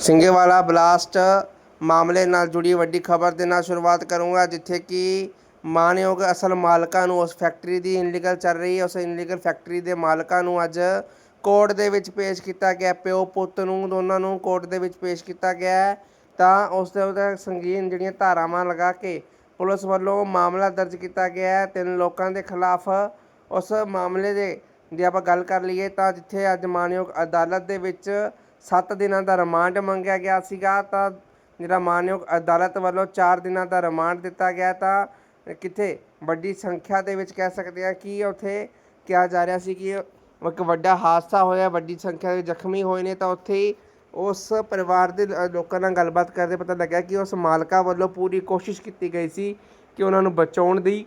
ਸਿੰਘੇਵਾਲਾ blast ਮਾਮਲੇ ਨਾਲ ਜੁੜੀ ਵੱਡੀ ਖਬਰ ਦੇ ਨਾਲ ਸ਼ੁਰੂਆਤ ਕਰੂੰਗਾ, ਜਿੱਥੇ ਕਿ ਮਾਨਯੋਗ ਅਸਲ ਮਾਲਕਾਂ ਨੂੰ ਉਸ ਫੈਕਟਰੀ ਦੀ ਇਨਲੀਗਲ ਚੱਲ ਰਹੀ ਹੈ। ਉਸ ਇਨਲੀਗਲ ਫੈਕਟਰੀ ਦੇ ਮਾਲਕਾਂ ਨੂੰ ਅੱਜ ਕੋਰਟ ਦੇ ਵਿੱਚ ਪੇਸ਼ ਕੀਤਾ ਗਿਆ। ਪਿਓ ਪੁੱਤ ਨੂੰ, ਦੋਨਾਂ ਨੂੰ ਕੋਰਟ ਦੇ ਵਿੱਚ ਪੇਸ਼ ਕੀਤਾ ਗਿਆ ਹੈ। ਤਾਂ ਉਸ ਦੇ ਉੱਤੇ ਸੰਗੀਨ ਜਿਹੜੀਆਂ ਧਾਰਾਵਾਂ ਲਗਾ ਕੇ ਪੁਲਿਸ ਵੱਲੋਂ ਮਾਮਲਾ ਦਰਜ ਕੀਤਾ ਗਿਆ ਹੈ। ਤਿੰਨ ਲੋਕਾਂ ਦੇ ਖਿਲਾਫ ਉਸ ਮਾਮਲੇ ਦੇ ਜੇ ਆਪਾਂ ਗੱਲ ਕਰ ਲਈਏ ਤਾਂ ਜਿੱਥੇ ਅੱਜ ਮਾਨਯੋਗ ਅਦਾਲਤ ਦੇ ਵਿੱਚ 7 ਦਿਨਾਂ ਦਾ ਰਿਮਾਂਡ ਮੰਗਿਆ ਗਿਆ ਸੀਗਾ, ਤਾਂ ਜਿਹੜਾ ਮਾਨਯੋਗ ਅਦਾਲਤ ਵੱਲੋਂ 4 ਦਿਨਾਂ ਦਾ ਰਿਮਾਂਡ ਦਿੱਤਾ ਗਿਆ, ਤਾਂ ਕਿਤੇ ਵੱਡੀ ਸੰਖਿਆ ਦੇ ਵਿੱਚ ਕਹਿ ਸਕਦੇ ਹਾਂ ਕਿ ਉੱਥੇ ਕਿਹਾ ਜਾ ਰਿਹਾ ਸੀ ਕਿ ਇੱਕ ਵੱਡਾ ਹਾਦਸਾ ਹੋਇਆ, ਵੱਡੀ ਸੰਖਿਆ ਦੇ ਜ਼ਖਮੀ ਹੋਏ ਨੇ, ਤਾਂ ਉੱਥੇ ਹੀ ਉਸ ਪਰਿਵਾਰ ਦੇ ਲੋਕਾਂ ਨਾਲ ਗੱਲਬਾਤ ਕਰਦੇ ਪਤਾ ਲੱਗਿਆ ਕਿ ਉਸ ਮਾਲਕਾ ਵੱਲੋਂ ਪੂਰੀ ਕੋਸ਼ਿਸ਼ ਕੀਤੀ ਗਈ ਸੀ ਕਿ ਉਹਨਾਂ ਨੂੰ ਬਚਾਉਣ ਦੀ,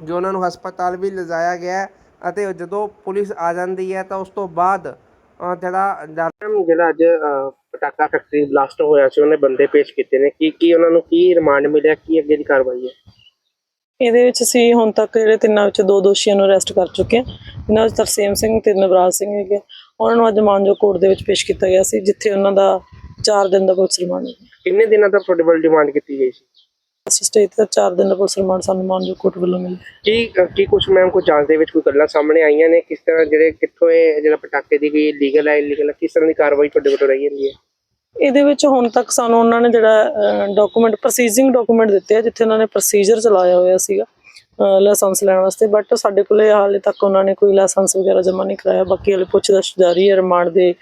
ਜੋ ਉਹਨਾਂ ਨੂੰ ਹਸਪਤਾਲ ਵੀ ਲਿਜਾਇਆ ਗਿਆ ਅਤੇ ਜਦੋਂ ਪੁਲਿਸ ਆ ਜਾਂਦੀ ਹੈ ਤਾਂ ਉਸ ਤੋਂ ਬਾਅਦ ਜਿਹੜਾ ਮੈਮ ਜਿਹੜਾ ਅੱਜ ਪਟਾਕਾ ਫੈਕਟਰੀ ਬਲਾਸਟ ਹੋਇਆ ਸੀ ਉਹਨੇ ਬੰਦੇ ਪੇਸ਼ ਕੀਤੇ ਨੇ। ਕੀ ਕੀ ਉਹਨਾਂ ਨੂੰ ਕੀ ਰਿਮਾਂਡ ਮਿਲਿਆ? ਕੀ ਅੱਗੇ ਦੀ ਕਾਰਵਾਈ ਹੈ? ਇਹਦੇ ਵਿੱਚ ਅਸੀਂ ਹੁਣ ਤੱਕ ਜਿਹੜੇ ਤਿੰਨਾਂ ਵਿੱਚ ਦੋ ਦੋਸ਼ੀਆਂ ਨੂੰ ਅਰੈਸਟ ਕਰ ਚੁੱਕੇ ਹਾਂ। ਇਹਨਾਂ ਵਿੱਚ ਤਰਸੇਮ ਸਿੰਘ ਤੇ ਨਵਰਾਜ ਸਿੰਘ ਹੈਗੇ ਉਹਨਾਂ ਨੂੰ ਅੱਜ ਮਾਨਜੋ ਕੋਰਟ ਦੇ ਵਿੱਚ ਪੇਸ਼ ਕੀਤਾ ਗਿਆ ਸੀ ਜਿੱਥੇ ਉਹਨਾਂ ਦਾ 4 ਦਿਨ ਦਾ ਪੁਲਿਸ ਰਿਮਾਂਡ ਹੈ। ਕਿੰਨੇ ਦਿਨਾਂ ਦਾ ਤੁਹਾਡੇ ਵੱਲ ਡਿਮਾਂਡ ਕੀਤੀ ਗਈ ਸੀ? ਅਸੀਂ ਸਟੇਜ ਤੇ 4 ਦਿਨ ਦਾ ਪੁਲਿਸ ਰਿਮਾਂਡ ਸਾਨੂੰ ਮਾਨਜੋ ਕੋਰਟ ਵੱਲੋਂ ਮਿਲਿਆ। ਕੀ ਕੀ ਕੁਝ ਮੈਮ ਕੋਈ ਜਾਂਚ ਦੇ ਵਿੱਚ ਕੋਈ ਗੱਲਾਂ ਸਾਹਮਣੇ ਆਈਆਂ ਨੇ? ਕਿਸ ਤਰ੍ਹਾਂ ਜਿਹੜੇ ਕਿੱਥੋਂ ਇਹ ਜਿਹੜਾ ਪਟਾਕੇ ਦੀ ਕੋਈ ਲੀਗਲ ਹੈ ਇਲੀਗਲ ਹੈ ਕਿਸ ਤਰ੍ਹਾਂ ਦੀ ਕਾਰਵਾਈ ਤੁਹਾਡੇ ਵੱਲੋਂ ਰਹੀ ਜਾਂਦੀ ਹੈ ਇਹਦੇ ਵਿੱਚ ਹੁਣ ਤੱਕ ਸਾਨੂੰ ਉਹਨਾਂ ਨੇ ਜਿਹੜਾ ਡਾਕੂਮੈਂਟ ਪ੍ਰੋਸੀਜਿੰਗ ਡਾਕੂਮੈਂਟ ਦਿੱਤੇ ਆ ਜਿੱਥੇ ਉਹਨਾਂ ਨੇ ਪ੍ਰੋਸੀਜਰ ਚਲਾਇਆ ਹੋਇਆ ਸੀਗਾ ਲਾਇਸੈਂਸ ਲੈਣ ਵਾਸਤੇ। ਬਟ ਸਾਡੇ ਕੋਲੇ ਹਾਲੇ ਤੱਕ ਉਹਨਾਂ ਨੇ ਕੋਈ ਲਾਇਸੈਂਸ ਵਗੈਰਾ ਜਮ੍ਹਾਂ ਨਹੀਂ ਕਰਾਇਆ। ਬਾਕੀ ਹਾਲੇ ਪੁੱਛਦਾ ਜਾਰੀ ਹੈ ਰਿਮਾਂਡ ਦੇ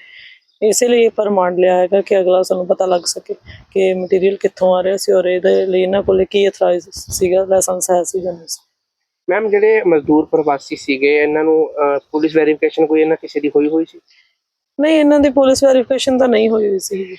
ਇਸੇ ਲਈ ਪਰ ਰਿਮਾਂਡ ਲਿਆ ਹੈਗਾ ਕਿ ਅਗਲਾ ਸਾਨੂੰ ਪਤਾ ਲੱਗ ਸਕੇ ਕਿ ਮਟੀਰੀਅਲ ਕਿੱਥੋਂ ਆ ਰਿਹਾ ਸੀ ਔਰ ਇਹਦੇ ਲਈ ਇਹਨਾਂ ਕੋਲੇ ਕੀ ਅਥਰਾਈਜ਼ ਸੀਗਾ ਲਾਇਸੈਂਸ ਹੈ ਸੀ ਜਾਂ ਨਹੀਂ ਸੀ। ਮੈਮ ਜਿਹੜੇ ਮਜ਼ਦੂਰ ਪ੍ਰਵਾਸੀ ਸੀਗੇ ਇਹਨਾਂ ਨੂੰ ਪੁਲਿਸ ਵੈਰੀਫਿਕੇਸ਼ਨ ਕੋਈ ਇਹਨਾਂ ਕਿਸੇ ਦੀ ਹੋਈ ਹੋਈ ਸੀ? ਨਹੀਂ ਇਹਨਾਂ ਦੀ ਪੁਲਿਸ ਵੈਰੀਫਿਕੇਸ਼ਨ ਤਾਂ ਨਹੀਂ ਹੋਈ ਹੋਈ ਸੀ